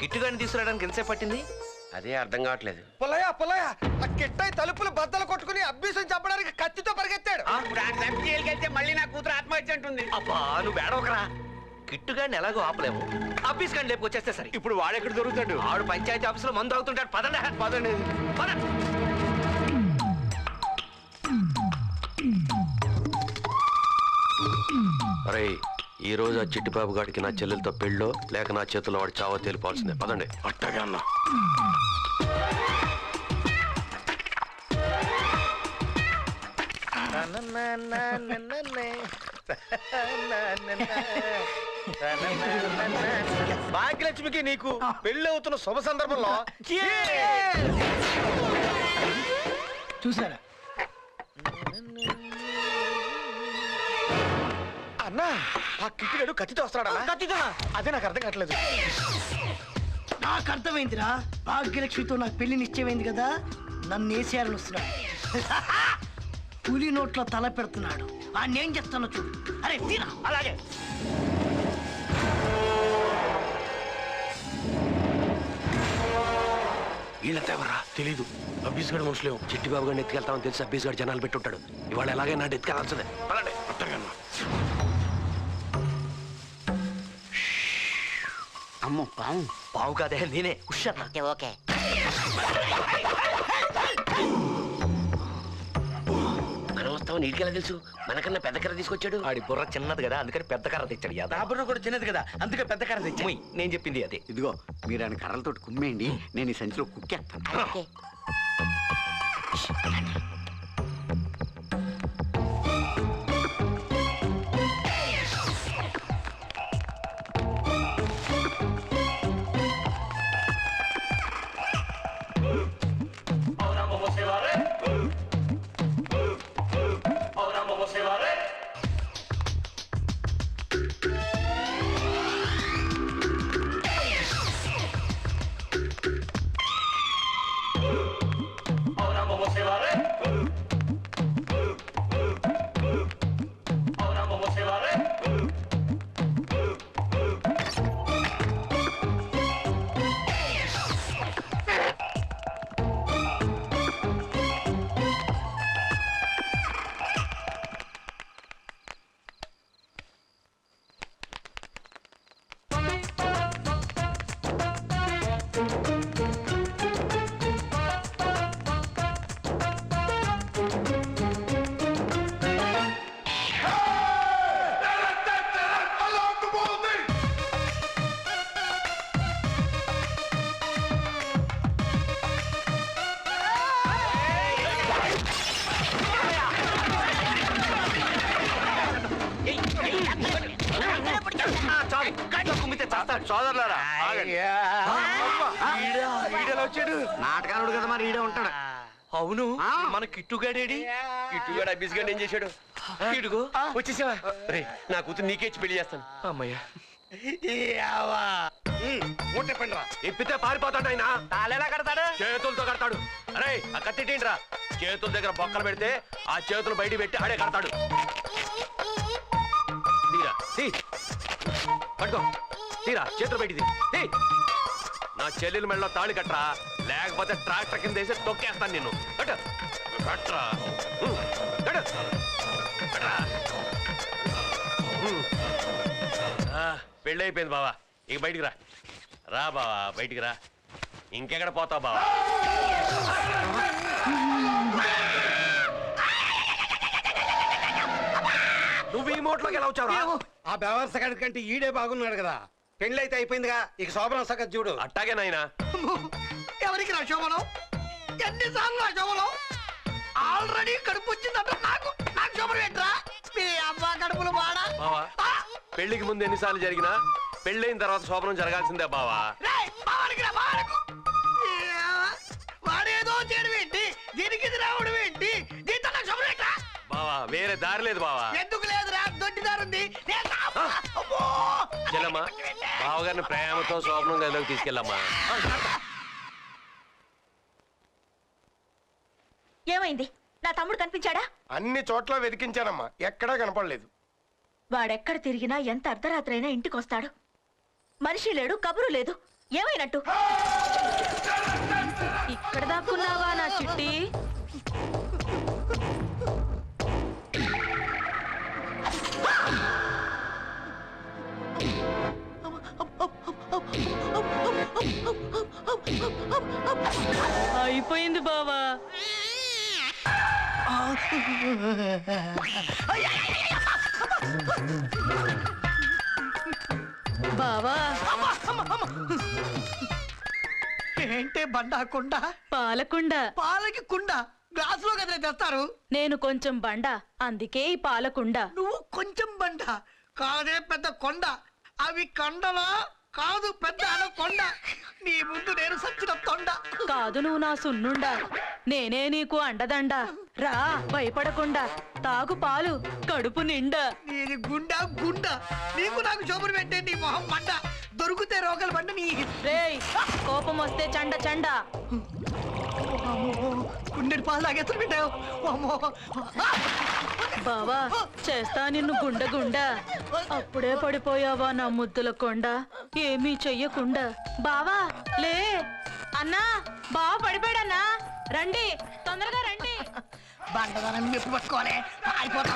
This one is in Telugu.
కిట్టుగాని తీసుకురావడానికి ఎంతసేపు పట్టింది? అదే అర్థం కావట్లేదు. పుల్లయ్య పుల్లయ్య ఆ కిట్టాయి తలుపులు బద్దలు కొట్టుకుని అబ్బీసం చంపడానికి కత్తితో పరిగెత్తాడు. మళ్ళీ నా కూతురు ఆత్మహత్య అంటుంది. అబ్బా నువ్వు బేడవకరా. కిట్టుగాని ఎలాగో ఆపలేము ఆఫీస్ కానీ లేపు వచ్చేస్తే సరే. ఇప్పుడు వాడెక్కడ దొరుకుతాడు? ఆవిడ పంచాయతీ ఆఫీసులో మందు అవుతుంటాడు. పదండి. పదండి. పదండి అరే ఈ రోజు ఆ చిట్టిబాబు గాడికి నా చెల్లెలతో పెళ్ళో లేక నా చేతిలో వాడి చావో తేలిపోవాల్సిందే. పదండి. అట్టగా అన్న. భాగ్యలక్ష్మికి నీకు పెళ్ళి అవుతున్న శుభ సందర్భంలో చూసారా అన్నా ఆ కిట్టిగాడు కత్తితో వస్తాడా కత్తితో? అదే నాకు అర్థం కావట్లేదు. నాకు అర్థమైందిరా. భాగ్యలక్ష్మితో నాకు పెళ్ళి నిశ్చయమైంది కదా? నన్ను వేసేయాలని వస్తున్నాడు? పులి నోట్లో తల పెడుతున్నాడు. ఆ నేను చెప్తాను చూడు. అరే తీరా. అలాగే. వీళ్ళంతా ఎవరా తెలీదు. అబ్బీస్ గడి మనుషులేము చిట్టిబాబు గారిని ఎత్తుకెళ్తామని తెలిసి. అబ్బీస్ గడి జనాలు పెట్టుంటాడు. ఇవాళ ఎలాగైనా ఎత్తుకెళ్ళాల్సిందే అమ్మో పాము పావు కాదే నేనే. ఉషన్న ఓకే ఓకే. మనం వస్తామని నీటికెలా తెలుసు? మనకన్నా పెద్ద కర్ర తీసుకొచ్చాడు. ఆడి బుర్ర చిన్నది కదా అందుకని పెద్ద కర్ర తెచ్చాడు యాదవ్. రాబడి కూడా చిన్నది కదా అందుకే పెద్ద కర్ర తెచ్చా ముయ్, నేను చెప్పింది అదే. ఇదిగో మీరు ఆయన కర్రలతోటి కుమ్మేయండి నేను ఈ సంచిలో కుక్కేస్తాను. ఓకే. చాలు. గట్ల కుమ్మితే చేస్తాడు. సోదరులారా ఆగండి. వీడియోలో వచ్చాడు? నాటకాలుడు కదా మరి ఈడే ఉంటాడు. అవును. ఆ. మన కిట్టుగాడేడి? ఇటుగాడు అబ్బీస్ గడి ఏం చేశాడు? ఇడుగో. వచ్చేసావా? రే నా కూతురు నీకేచ్చి పెళ్ళి చేస్తాను. అమ్మయ్యా. మూట పండ్రా ఎప్పితే పారిపోతాడు ఆయన. తాళెలా కడతాడు? చేతులతో కడతాడు. అరే ఆ కత్తిటేంట్రా చేతుల దగ్గర బొక్కలు పెడితే ఆ చేతులు బయట పెట్టి ఆడే కడతాడు. పట్టుకో తీరా చేతులు బయటిది నా చెల్లెల మెడలో తాళి కట్టరా? లేకపోతే ట్రాక్టర్ కింద వేసి తొక్కేస్తాను నిన్ను. కట్ట. కట్టరా కట్టు. కట్టరా. పెళ్ళైపోయింది బావా. ఇక బయటికి రా. రా బావా బయటికి రా. ఇంకెక్కడ పోతావు బావా? నువ్వు ఈ మోట్లోకి ఎలా వచ్చావు ఆ బెవర్స కంటే ఈడే బాగున్నాడు కదా. పెళ్ళి అయితే అయిపోయిందిగా. ఇక శోభనం సగత్ చూడు. అట్టాగే నాయనా. ఎవరికి నా శోభనం? ఎన్నిసార్లు నా శోభనం? ఆల్రెడీ కడుపు వచ్చిందంట. నాకు నాకు శోభనం ఏంట్రా? మీ అమ్మ కడుపులు బావా పెళ్ళికి ముందు ఎన్నిసార్లు జరిగినా పెళ్ళైన తర్వాత శోభనం జరగాల్సిందే బావా. రేయ్, రా, వాడేదో చేయడం ఏంటి? దీనికి ఇది రావడం ఏంటి? దీంతో నాకు శోభనం ఏంట్రా? బావా వేరే దారి లేదు బావా. ఎందుకు? చెల్లమ్మా బావగారిని ప్రేమతో శోభనం గదిలోకి తీసుకెళ్ళమ్మా. ఏమైంది? నా తమ్ముడు కనిపించాడా? అన్ని చోట్ల వెతికించానమ్మా. ఎక్కడా కనపడలేదు. వాడెక్కడ తిరిగినా ఎంత అర్ధరాత్రైనా ఇంటికొస్తాడు. మనిషి లేడు కబురు లేదు. ఏమైనట్టు? ఇక్కడ దాక్కున్నావా నా చిట్టి? అయిపోయింది బావా? బావా? ఏంటే బండా కుండ పాలకుండ. పాలకి కుండ. గ్లాసులో కదా తెస్తారు. నేను కొంచెం బండ అందుకే ఈ పాలకుండ. నువ్వు కొంచెం బండ కాదే పెద్ద కొండ. అవి కండలా కాదు పెద్ద కొండ నీ ముందు నేను సచ్చిన తొండ. కాదు నువ్వు నా సున్నుండా. నేనే నీకు అండదండ. రా భయపడకుండా. తాగు పాలు కడుపు నిండా. నీది గుండా గుండ. నీకు నాకు శోభను పెట్టే నీ మొహం దొరికితే రోగలు బండ నీ రేయ్ కోపం వస్తే చండ చండ. గుండెడి పాలు తాగేస్తారు పెట్టావు అమ్మో. బావా చేస్తా నిన్ను గుండ గుండ. అప్పుడే పడిపోయావా నా ముద్దుల కొండ? ఏమీ చెయ్యకుండా. బావా లే. అన్నా బావ పడిపోయాడన్నా. రండి తొందరగా రండి. బండదానం మెప్పు పట్టుకోవాలి. అయిపోతా